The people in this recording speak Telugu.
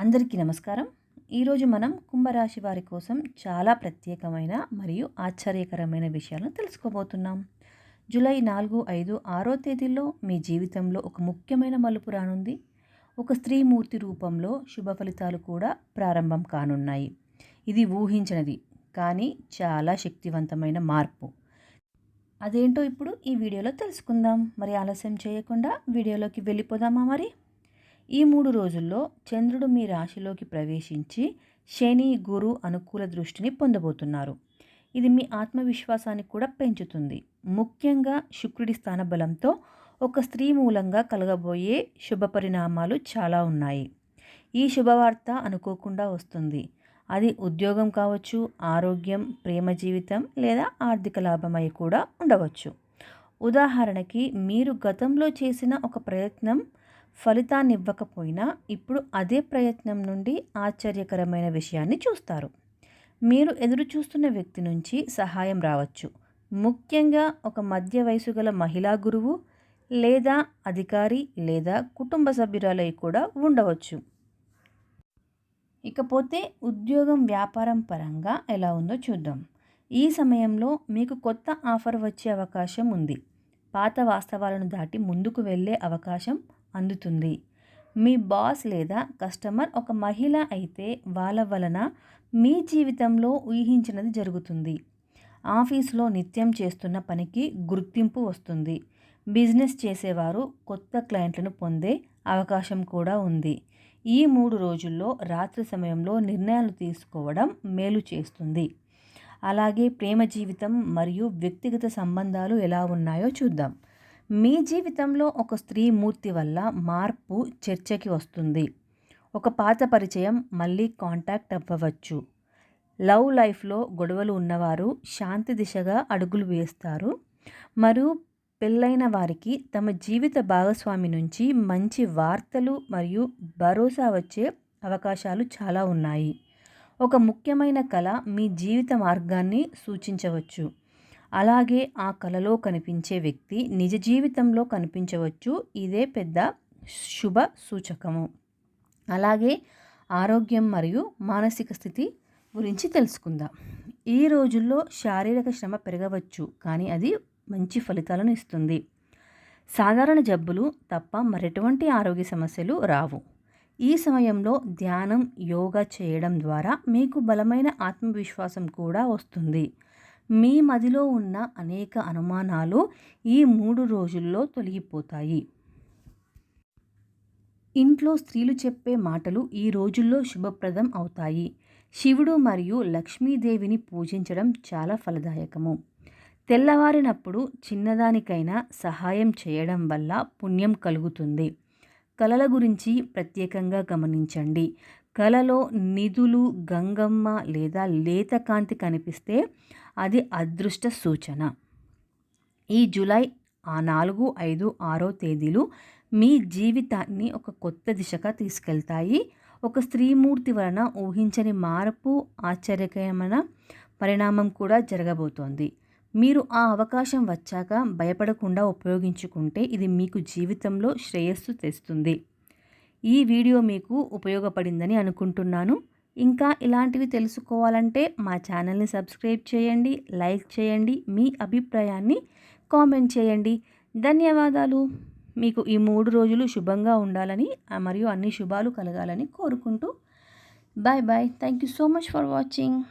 అందరికీ నమస్కారం. ఈరోజు మనం కుంభరాశి వారి కోసం చాలా ప్రత్యేకమైన మరియు ఆశ్చర్యకరమైన విషయాలను తెలుసుకోబోతున్నాం. జూలై నాలుగు ఐదు ఆరో తేదీల్లో మీ జీవితంలో ఒక ముఖ్యమైన మలుపు రానుంది. ఒక స్త్రీమూర్తి రూపంలో శుభ ఫలితాలు కూడా ప్రారంభం కానున్నాయి. ఇది ఊహించినది కానీ చాలా శక్తివంతమైన మార్పు. అదేంటో ఇప్పుడు ఈ వీడియోలో తెలుసుకుందాం. మరి ఆలస్యం చేయకుండా వీడియోలోకి వెళ్ళిపోదామా మరి? ఈ మూడు రోజుల్లో చంద్రుడు మీ రాశిలోకి ప్రవేశించి శని గురు అనుకూల దృష్టిని పొందబోతున్నారు. ఇది మీ ఆత్మవిశ్వాసాన్ని కూడా పెంచుతుంది. ముఖ్యంగా శుక్రుడి స్థానబలంతో ఒక స్త్రీ మూలంగా కలగబోయే శుభ పరిణామాలు చాలా ఉన్నాయి. ఈ శుభవార్త అనుకోకుండా వస్తుంది. అది ఉద్యోగం కావచ్చు ఆరోగ్యం ప్రేమ జీవితం లేదా ఆర్థిక లాభమై కూడా ఉండవచ్చు. ఉదాహరణకి మీరు గతంలో చేసిన ఒక ప్రయత్నం ఫలితాన్ని ఇవ్వకపోయినా ఇప్పుడు అదే ప్రయత్నం నుండి ఆశ్చర్యకరమైన విషయాన్ని చూస్తారు. మీరు ఎదురు చూస్తున్న వ్యక్తి నుంచి సహాయం రావచ్చు. ముఖ్యంగా ఒక మధ్య వయసు గల మహిళా గురువు లేదా అధికారి లేదా కుటుంబ సభ్యురాలై కూడా ఉండవచ్చు. ఇకపోతే ఉద్యోగం వ్యాపారం పరంగా ఎలా ఉందో చూద్దాం. ఈ సమయంలో మీకు కొత్త ఆఫర్ వచ్చే అవకాశం ఉంది. పాత వాస్తవాలను దాటి ముందుకు వెళ్ళే అవకాశం అందుతుంది. మీ బాస్ లేదా కస్టమర్ ఒక మహిళ అయితే వాళ్ళ వలన మీ జీవితంలో ఊహించినది జరుగుతుంది. ఆఫీస్లో నిత్యం చేస్తున్న పనికి గుర్తింపు వస్తుంది. బిజినెస్ చేసేవారు కొత్త క్లయింట్లను పొందే అవకాశం కూడా ఉంది. ఈ మూడు రోజుల్లో రాత్రి సమయంలో నిర్ణయాలు తీసుకోవడం మేలు చేస్తుంది. అలాగే ప్రేమ జీవితం మరియు వ్యక్తిగత సంబంధాలు ఎలా ఉన్నాయో చూద్దాం. మీ జీవితంలో ఒక స్త్రీ మూర్తి వల్ల మార్పు చర్చకి వస్తుంది. ఒక పాత పరిచయం మళ్ళీ కాంటాక్ట్ అవ్వవచ్చు. లవ్ లైఫ్లో గొడవలు ఉన్నవారు శాంతి దిశగా అడుగులు వేస్తారు. మరియు పెళ్ళైన వారికి తమ జీవిత భాగస్వామి నుంచి మంచి వార్తలు మరియు భరోసా వచ్చే అవకాశాలు చాలా ఉన్నాయి. ఒక ముఖ్యమైన కళ మీ జీవిత మార్గాన్ని సూచించవచ్చు. అలాగే ఆ కలలో కనిపించే వ్యక్తి నిజ జీవితంలో కనిపించవచ్చు. ఇదే పెద్ద శుభ సూచకము. అలాగే ఆరోగ్యం మరియు మానసిక స్థితి గురించి తెలుసుకుందాం. ఈ రోజుల్లో శారీరక శ్రమ పెరగవచ్చు కానీ అది మంచి ఫలితాలను ఇస్తుంది. సాధారణ జబ్బులు తప్ప మరెటువంటి ఆరోగ్య సమస్యలు రావు. ఈ సమయంలో ధ్యానం యోగా చేయడం ద్వారా మీకు బలమైన ఆత్మవిశ్వాసం కూడా వస్తుంది. మీ మదిలో ఉన్న అనేక అనుమానాలు ఈ మూడు రోజుల్లో తొలగిపోతాయి. ఇంట్లో స్త్రీలు చెప్పే మాటలు ఈ రోజుల్లో శుభప్రదం అవుతాయి. శివుడు మరియు లక్ష్మీదేవిని పూజించడం చాలా ఫలదాయకము. తెల్లవారినప్పుడు చిన్నదానికైనా సహాయం చేయడం వల్ల పుణ్యం కలుగుతుంది. కళల గురించి ప్రత్యేకంగా గమనించండి. కలలో నిధులు గంగమ్మ లేదా లేత కాంతి కనిపిస్తే అది అదృష్ట సూచన. ఈ జూలై ఆ నాలుగు ఐదు ఆరో తేదీలు మీ జీవితాన్ని ఒక కొత్త దిశగా తీసుకెళ్తాయి. ఒక స్త్రీమూర్తి వలన ఊహించని మార్పు ఆశ్చర్యకరమైన పరిణామం కూడా జరగబోతోంది. మీరు ఆ అవకాశం వచ్చాక భయపడకుండా ఉపయోగించుకుంటే ఇది మీకు జీవితంలో శ్రేయస్సు తెస్తుంది. ఈ వీడియో మీకు ఉపయోగపడిందని అనుకుంటున్నాను. ఇంకా ఇలాంటివి తెలుసుకోవాలంటే మా ఛానల్ని సబ్స్క్రైబ్ చేయండి లైక్ చేయండి మీ అభిప్రాయాన్ని కామెంట్ చేయండి. ధన్యవాదాలు. మీకు ఈ మూడు రోజులు శుభంగా ఉండాలని మరియు అన్ని శుభాలు కలగాలని కోరుకుంటూ. Bye bye. Thank you so much for watching.